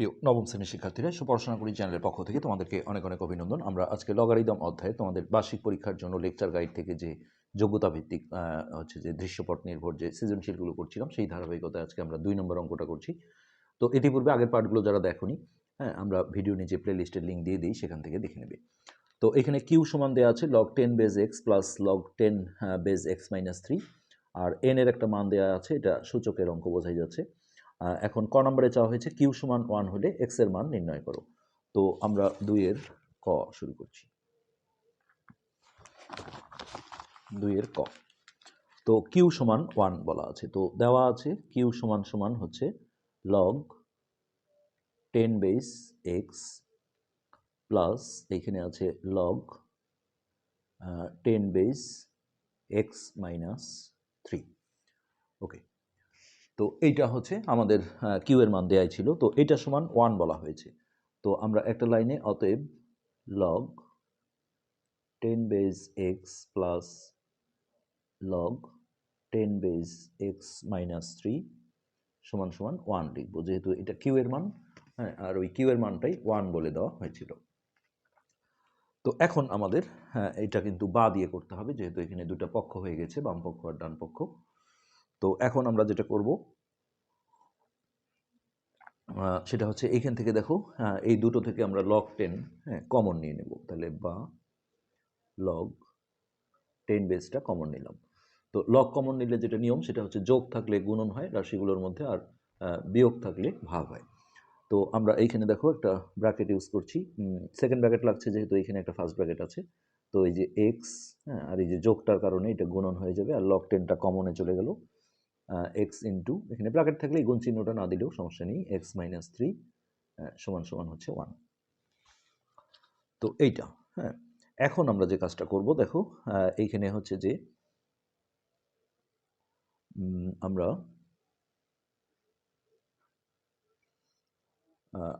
প্রিয় নবম শ্রেণির শিক্ষার্থীরা, সুপড়াশোনা করি চ্যানেলের পক্ষ থেকে তোমাদেরকে অনেক অনেক অভিনন্দন। আমরা আজকে লগারিদম অধ্যায়ে তোমাদের বার্ষিক পরীক্ষার জন্য লেকচার গাইড থেকে যে যোগ্যতা ভিত্তিক হচ্ছে যে দৃশ্যপট নির্ভর যে সৃজনশীলগুলো করছিলাম, সেই ধারাবাহিকতায় আজকে আমরা দুই নম্বর অঙ্কটা করছি। তো ইতিপূর্বে আগের পার্টগুলো যারা দেখোনি হ্যাঁ আমরা ভিডিও নিচে প্লে লিস্টের লিঙ্ক দিয়ে দিই, সেখান থেকে দেখে নেবে। তো এখানে কিউ সমান দেওয়া আছে log ten base x plus log ten base x minus three আর এন এর একটা মান দেওয়া আছে, এটা সূচকের অঙ্ক বোঝাই যাচ্ছে। এখন ক নম্বরে চাওয়া হয়েছে? কিউ সমান ওয়ান হলে এক্সের মান নির্ণয় করো। তো আমরা দুইয়ের ক শুরু করছি। দুইয়ের ক। তো কিউ সমান ওয়ান বলা আছে। তো দেওয়া আছে কিউ সমান সমান হচ্ছে log ten base x plus এখানে আছে log ten base x minus three. Okay. তো এইটা হচ্ছে আমাদের কিউ এর মান দেয়াই ছিল। তো এটা সমান ওয়ান বলা হয়েছে। তো আমরা একটা লাইনে অতএব log ten base x plus log ten base x minus three সমান সমান ওয়ান লিখব। যেহেতু এটা কিউ এর মান হ্যাঁ আর ওই কিউ এর মানটাই ওয়ান বলে দেওয়া হয়েছিল। তো এখন আমাদের হ্যাঁ এটা কিন্তু বা দিয়ে করতে হবে, যেহেতু এখানে দুটো পক্ষ হয়ে গেছে, বাম পক্ষ আর ডান পক্ষ। তো এখন আমরা যেটা করব সেটা হচ্ছে এইখান থেকে দেখো আহ, এই দুটো থেকে আমরা লগ টেন হ্যাঁ কমন নিয়ে নেব। তাহলে বা লগ টেন বেসটা কমন নিলাম। তো লগ কমন নিলে যেটা নিয়ম সেটা হচ্ছে যোগ থাকলে গুণন হয় রাশিগুলোর মধ্যে আর বিয়োগ থাকলে ভাগ হয়। তো আমরা এইখানে দেখো একটা ব্র্যাকেট ইউজ করছি। সেকেন্ড ব্র্যাকেট লাগছে যেহেতু এইখানে একটা ফার্স্ট ব্র্যাকেট আছে। তো এই যে এক্স হ্যাঁ আর এই যে যোগটার কারণে এটা গুণন হয়ে যাবে আর লক টেনটা কমনে চলে গেল। এক্স ইন্টু এখানে ব্র্যাকেট থাকলে গুণ চিহ্নটা না দিলেও সমস্যা নেই এক্স মাইনাস থ্রি সমান সমান হচ্ছে ওয়ান তো এইটা হ্যাঁ এখন আমরা যে কাজটা করব, দেখো এইখানে হচ্ছে যে আমরা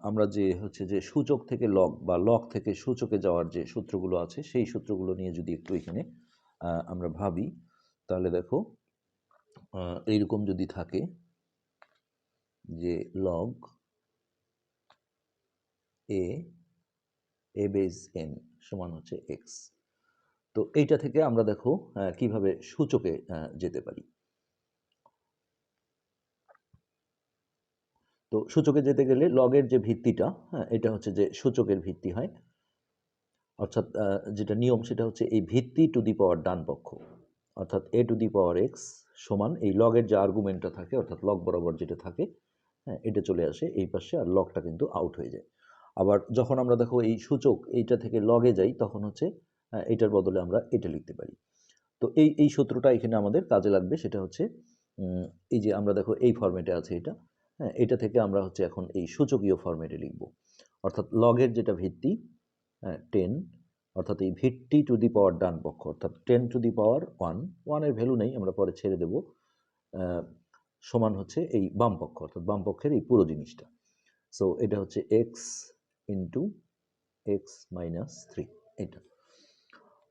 আমরা যে হচ্ছে যে সূচক থেকে লক বা লক থেকে সূচকে যাওয়ার যে সূত্রগুলো আছে, সেই সূত্রগুলো নিয়ে যদি একটু এখানে আমরা ভাবি, তাহলে দেখো এইরকম যদি থাকে যে log a a base n সমান হচ্ছে এক্স তো এইটা থেকে আমরা দেখো কীভাবে সূচকে যেতে পারি। তো সূচকে যেতে গেলে লগের যে ভিত্তিটা হ্যাঁ এটা হচ্ছে যে সূচকের ভিত্তি হয়। অর্থাৎ যেটা নিয়ম সেটা হচ্ছে এই ভিত্তি টু দি পাওয়ার ডান পক্ষ অর্থাৎ এ টু দি পাওয়ার এক্স সমান এই লগের যে আর্গুমেন্টটা থাকে অর্থাৎ লগ বরাবর যেটা থাকে হ্যাঁ এটা চলে আসে এই পাশে আর লগটা কিন্তু আউট হয়ে যায়। আবার যখন আমরা দেখো এই সূচক এইটা থেকে লগে যাই তখন হচ্ছে আহ, এটার বদলে আমরা এটা লিখতে পারি। তো এই এই সূত্রটা এখানে আমাদের কাজে লাগবে সেটা হচ্ছে এই যে আমরা দেখো এই ফরম্যাটে আছে এটা হ্যাঁ এটা থেকে আমরা হচ্ছে এখন এই সূচকীয় ফরম্যাটে লিখব। অর্থাৎ লগের যেটা ভিত্তি হ্যাঁ টেন অর্থাৎ এই ভিত্তি টু দি পাওয়ার ডান পক্ষ, অর্থাৎ ten to the power one. ওয়ানের ভ্যালু নেই, আমরা পরে ছেড়ে দেব। সমান হচ্ছে এই বাম পক্ষ, অর্থাৎ বাম পক্ষের এই পুরো জিনিসটা। সো এটা হচ্ছে x into x minus three এটা।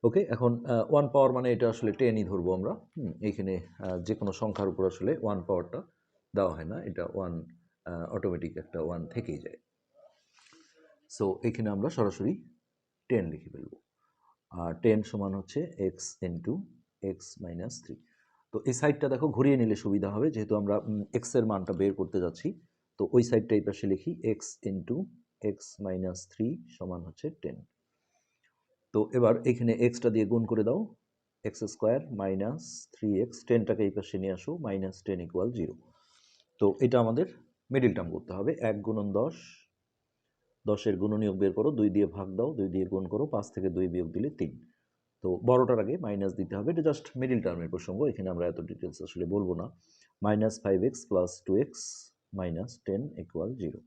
ওকে এখন ওয়ান পাওয়ার মানে এটা আসলে টেনই ধরবো আমরা। এইখানে যে কোনো সংখ্যার উপর আসলে ওয়ান পাওয়ারটা দেওয়া হয় না। এটা ওয়ান অটোমেটিক একটা ওয়ান থেকেই যায়। সো এখানে আমরা সরাসরি টেন লিখে ফেলব। আর টেন সমান হচ্ছে x into x minus three তো এই সাইডটা দেখো ঘুরিয়ে নিলে সুবিধা হবে, যেহেতু আমরা এক্সের মানটা বের করতে যাচ্ছি। তো ওই সাইডটা এই পাশে লিখি x into x minus three সমান হচ্ছে টেন। তো এবার এখানে এক্সটা দিয়ে গুণ করে দাও x square minus three x টেনটাকে এই পাশে নিয়ে আসো মাইনাস টেন ইকুয়াল জিরো তো এটা আমাদের মিডিল টার্ম করতে হবে, এক গুণন দশ দশের গুণনীয়ক বের করো দুই দিয়ে ভাগ দাও দুই দিয়ে গুণ করো পাঁচ থেকে দুই বিয়োগ দিলে তিন। তো বড়টার আগে মাইনাস দিতে হবে এটা জাস্ট মিডিল টার্মের প্রসঙ্গ এখানে আমরা এত ডিটেলস আসলে বলব না। Minus five x plus two x minus ten equal zero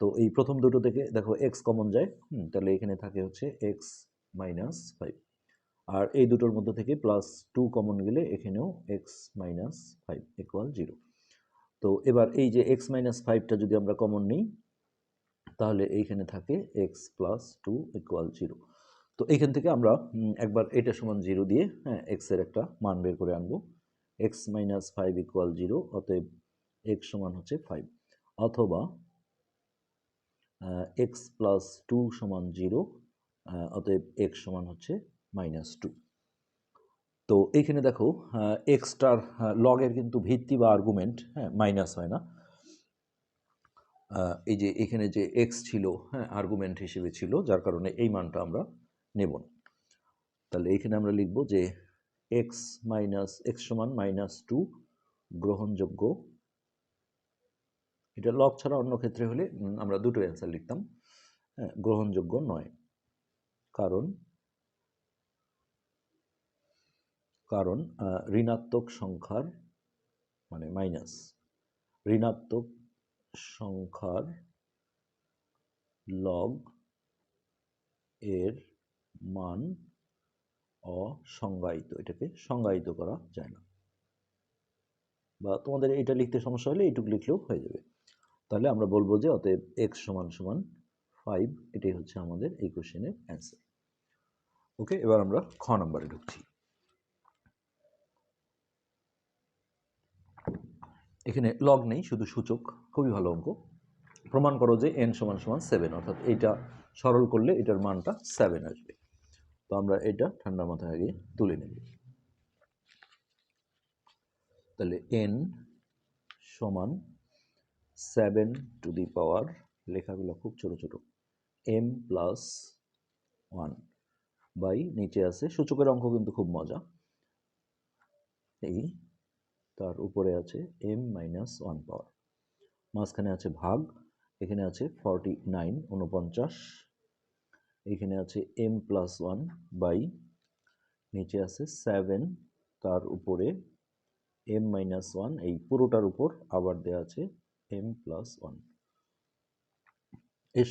তো এই প্রথম দুটো থেকে দেখো এক্স কমন যায় হুম, তাহলে এখানে থাকে হচ্ছে এক্স মাইনাস ফাইভ আর এই দুটোর মধ্যে থেকে প্লাস টু কমন গেলে এখানেও x minus five equal zero তো এবার এই যে এক্স মাইনাস ফাইভটা যদি আমরা কমন নিই তাহলে এইখানে থাকে x plus two equal zero তো এইখান থেকে আমরা একবার এটা সমান জিরো দিয়ে হ্যাঁ এক্সের একটা মান বের করে আনব। X minus five equal zero অতএব এক্স সমান হচ্ছে ফাইভ অথবা এক্স প্লাস টু সমান জিরো অতএব এক্স সমান হচ্ছে মাইনাস টু তো এইখানে দেখো এক্সটার লগের কিন্তু ভিত্তি বা আর্গুমেন্ট হ্যাঁ মাইনাস হয় না। এই যে এখানে যে এক্স ছিল হ্যাঁ আর্গুমেন্ট হিসেবে ছিল, যার কারণে এই মানটা আমরা নেব না। তাহলে এখানে আমরা লিখব যে এক্স মাইনাস এক্স সমান মাইনাস টু গ্রহণযোগ্য। এটা লগ ছাড়া অন্য ক্ষেত্রে হলে আমরা দুটো অ্যান্সার লিখতাম। হ্যাঁ গ্রহণযোগ্য নয়। কারণ কারণ ঋণাত্মক সংখ্যার মানে মাইনাস ঋণাত্মক সংখ্যার লগ এর মান অসংজ্ঞায়িত, এটাকে সংজ্ঞায়িত করা যায় না। বা তোমাদের এটা লিখতে সমস্যা হলে এইটুকু লিখলেও হয়ে যাবে। তাহলে আমরা বলব যে অতএব এক্স সমান সমান ফাইভ এটাই হচ্ছে আমাদের এই কোশ্চেনের অ্যান্সার ওকে এবার আমরা খ নম্বরে ঢুকছি। এখানে লগ নেই, শুধু সূচক, খুবই ভালো অঙ্ক। প্রমাণ করো যে এন সমান সমান সেভেন অর্থাৎ এইটা সরল করলে এটার মানটা সেভেন আসবে। তো আমরা এটা ঠান্ডা মাথায় আগে তুলে নেব। তাহলে এন সমান সেভেন টু দি পাওয়ার লেখাগুলো খুব ছোট ছোট এম প্লাস ওয়ান বাই নিচে আছে। সূচকের অঙ্ক কিন্তু খুব মজা। এই তার উপরে আছে এম মাইনাস ওয়ান পাওয়ার মাঝখানে আছে ভাগ, এখানে আছে ফর্টি নাইন উনপঞ্চাশ। এখানে আছে এম প্লাস ওয়ান বাই নিচে আছে সেভেন তার উপরে এম মাইনাস ওয়ান এই পুরোটার উপর আবার দেওয়া আছে এম প্লাস ওয়ানের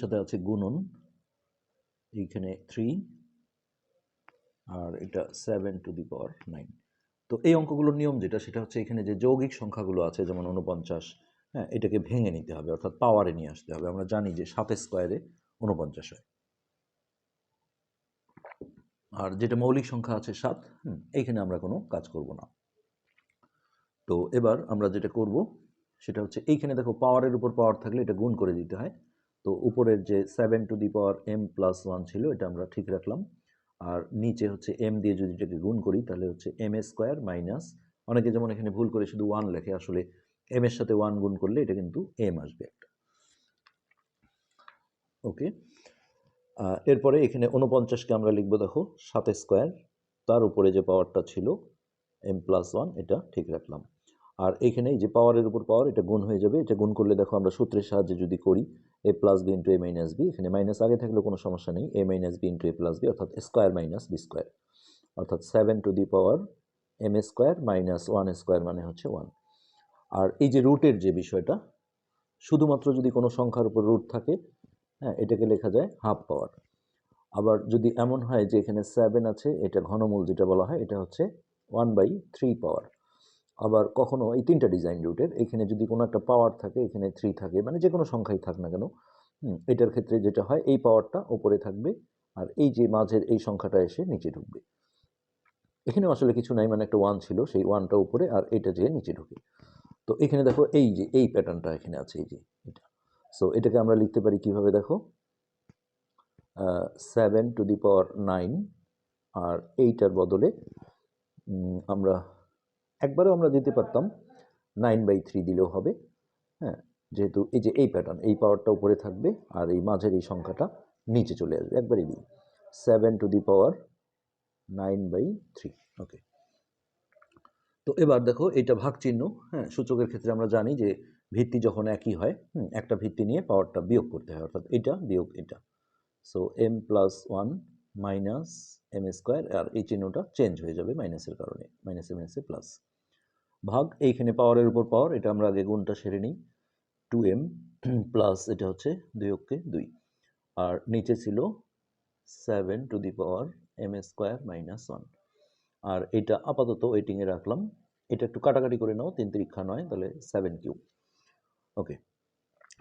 সাথে আছে গুণন, এইখানে থ্রি আর এটা seven to the power nine তো এই অঙ্কগুলোর নিয়ম যেটা, সেটা হচ্ছে এখানে যে যৌগিক সংখ্যাগুলো আছে, যেমন উনপঞ্চাশ হ্যাঁ এটাকে ভেঙে নিতে হবে, অর্থাৎ পাওয়ারে নিয়ে আসতে হবে। আমরা জানি যে সাত স্কোয়ারে উনপঞ্চাশ হয়। আর যেটা মৌলিক সংখ্যা আছে সাত এইখানে আমরা কোনো কাজ করব না। তো এবার আমরা যেটা করব, সেটা হচ্ছে এইখানে দেখো পাওয়ারের উপর পাওয়ার থাকলে এটা গুণ করে দিতে হয়। তো উপরের যে seven to the power m plus one ছিল, এটা আমরা ঠিক রাখলাম। আর নিচে হচ্ছে এম দিয়ে যদি এটাকে গুণ করি, তাহলে হচ্ছে এম স্কোয়ার মাইনাস অনেকে যেমন এখানে ভুল করে শুধু ওয়ান লেখে, আসলে এম এর সাথে ওয়ান গুণ করলে এটা কিন্তু এম আসবে একটা। ওকে এরপরে এখানে উনপঞ্চাশকে আমরা লিখব, দেখো, সাত স্কোয়ার তার উপরে যে পাওয়ারটা ছিল এম প্লাস ওয়ান এটা ঠিক রাখলাম। আর এখানে যে পাওয়ারের উপর পাওয়ার এটা গুণ হয়ে যাবে। এটা গুণ করলে, দেখো, আমরা সূত্রের সাহায্যে যদি করি a plus b into a minus b এখানে মাইনাস আগে থাকলে কোনো সমস্যা নেই। A minus b into a plus b অর্থাৎ স্কোয়ার মাইনাস বি স্কোয়ার অর্থাৎ seven to the power m square minus one square মানে হচ্ছে ওয়ান আর এই যে রুটের যে বিষয়টা, শুধুমাত্র যদি কোনো সংখ্যার উপর রুট থাকে হ্যাঁ এটাকে লেখা যায় হাফ পাওয়ার আবার যদি এমন হয় যে এখানে সেভেন আছে, এটা ঘনমূল যেটা বলা হয়, এটা হচ্ছে ওয়ান বাই থ্রি পাওয়ার আবার কখনো এই তিনটা ডিজাইন রুটের এখানে যদি কোনো একটা পাওয়ার থাকে, এখানে থ্রি থাকে মানে যে কোনো সংখ্যাই থাক না কেন এটার ক্ষেত্রে যেটা হয়, এই পাওয়ারটা ওপরে থাকবে আর এই যে মাঝের এই সংখ্যাটা এসে নিচে ঢুকবে। এখানে আসলে কিছু নাই মানে একটা ওয়ান ছিল, সেই ওয়ানটা উপরে আর এটা যেয়ে নিচে ঢুকে। তো এখানে দেখো, এই যে, এই প্যাটার্নটা এখানে আছে, এই যে, এটা। সো এটাকে আমরা লিখতে পারি কীভাবে দেখো? Seven to the power nine আর এইটার বদলে আমরা একবারেও আমরা দিতে পারতাম। নাইন বাই থ্রি দিলেও হবে। হ্যাঁ যেহেতু এই যে এই প্যাটার্ন এই পাওয়ারটা উপরে থাকবে আর এই মাঝের এই সংখ্যাটা নিচে চলে আসবে। একবারই দিই। Seven to the power nine by three okay তো এবার দেখো এটা ভাগ চিহ্ন হ্যাঁ সূচকের ক্ষেত্রে আমরা জানি যে ভিত্তি যখন একই হয় একটা ভিত্তি নিয়ে পাওয়ারটা বিয়োগ করতে হয়, অর্থাৎ এটা বিয়োগ এটা। So m plus one minus m square আর এই চিহ্নটা চেঞ্জ হয়ে যাবে মাইনাসের কারণে মাইনাসে মাইনাসে প্লাস ভাগ, এইখানে পাওয়ারের উপর পাওয়ার, এটা আমরা আগে গুণটা সেরে নিই। টু এম প্লাস এটা হচ্ছে দুই অক্ষে দুই। আর নিচে ছিল seven to the power m square minus one আর এটা আপাতত ওয়েটিংয়ে রাখলাম। এটা একটু কাটাকাটি করে নাও, তিন তিরিক্ষা নয়, তাহলে সেভেন কিউ ওকে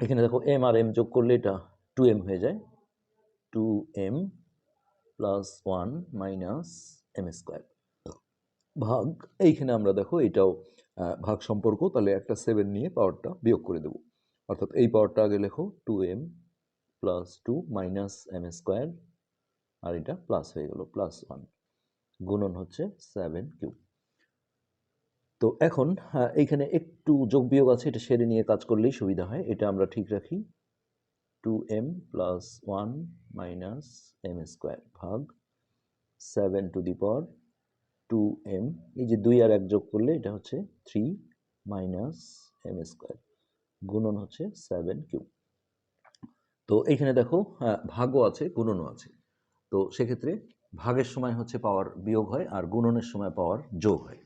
এখানে দেখো এম আর এম যোগ করলে এটা টু এম হয়ে যায়। Two m plus one minus m square ভাগ, এইখানে আমরা দেখো এটাও ভাগ সম্পর্ক, তাহলে একটা সেভেন নিয়ে পাওয়ারটা বিয়োগ করে দেবো। অর্থাৎ এই পাওয়ারটা আগে লেখো two m plus two minus m square আর এটা প্লাস হয়ে গেল প্লাস ওয়ান গুণন হচ্ছে সেভেন কিউ তো এখন এইখানে একটু যোগ বিয়োগ আছে, এটা সেরে নিয়ে কাজ করলেই সুবিধা হয়। এটা আমরা ঠিক রাখি। Two m plus one minus m square ভাগ seven to the power two m এই যে দুই আর এক যোগ করলে এটা হচ্ছে থ্রি মাইনাস এম স্কোয়ার গুণন হচ্ছে সেভেন কিউ তো এইখানে দেখো ভাগও আছে, গুণনও আছে। তো সেক্ষেত্রে ভাগের সময় হচ্ছে পাওয়ার বিয়োগ হয় আর গুণনের সময় পাওয়ার যোগ হয়।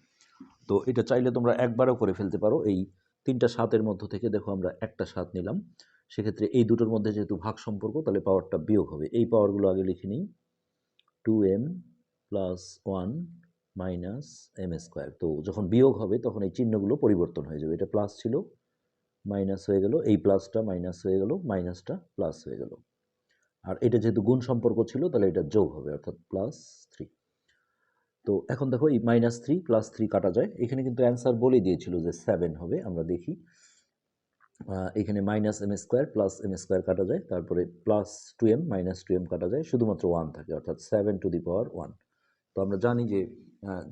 তো এটা চাইলে তোমরা একবারও করে ফেলতে পারো। এই তিনটা সাতের মধ্য থেকে দেখো আমরা একটা সাত নিলাম। সেক্ষেত্রে এই দুটোর মধ্যে যেহেতু ভাগ সম্পর্ক, তাহলে পাওয়ারটা বিয়োগ হবে। এই পাওয়ারগুলো আগে লিখে নিই। Two m plus one minus m square তো যখন বিয়োগ হবে, তখন এই চিহ্নগুলো পরিবর্তন হয়ে যাবে। এটা প্লাস ছিল মাইনাস হয়ে গেল, এই প্লাসটা মাইনাস হয়ে গেল মাইনাসটা প্লাস হয়ে গেল। আর এটা যেহেতু গুণ সম্পর্ক ছিল, তাহলে এটা যোগ হবে, অর্থাৎ প্লাস থ্রি তো এখন দেখো এই মাইনাস থ্রি প্লাস থ্রি কাটা যায়। এখানে কিন্তু অ্যান্সার বলেই দিয়েছিল যে সেভেন হবে, আমরা দেখি। এখানে minus m square plus m square কাটা যায়, তারপরে plus two m minus two m কাটা যায়, শুধুমাত্র ওয়ান থাকে, অর্থাৎ seven to the power one তো আমরা জানি যে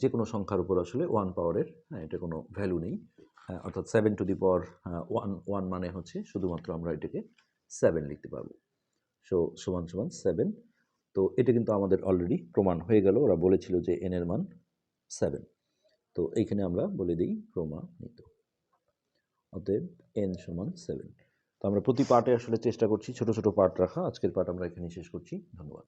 যে কোনো সংখ্যার উপর আসলে ওয়ান পাওয়ারের হ্যাঁ এটা কোনো ভ্যালু নেই। অর্থাৎ seven to the power one one মানে হচ্ছে শুধুমাত্র আমরা এটাকে সেভেন লিখতে পারব। সো সমান সমান সেভেন তো এটা কিন্তু আমাদের অলরেডি প্রমাণ হয়ে গেল। ওরা বলেছিল যে এন এর মান সেভেন তো এইখানে আমরা বলে দিই প্রমাণিত। অতএব এন সমান সেভেন তো আমরা প্রতি পার্টে আসলে চেষ্টা করছি ছোট ছোট পার্ট রাখা। আজকের পার্ট আমরা এখানে শেষ করছি। ধন্যবাদ।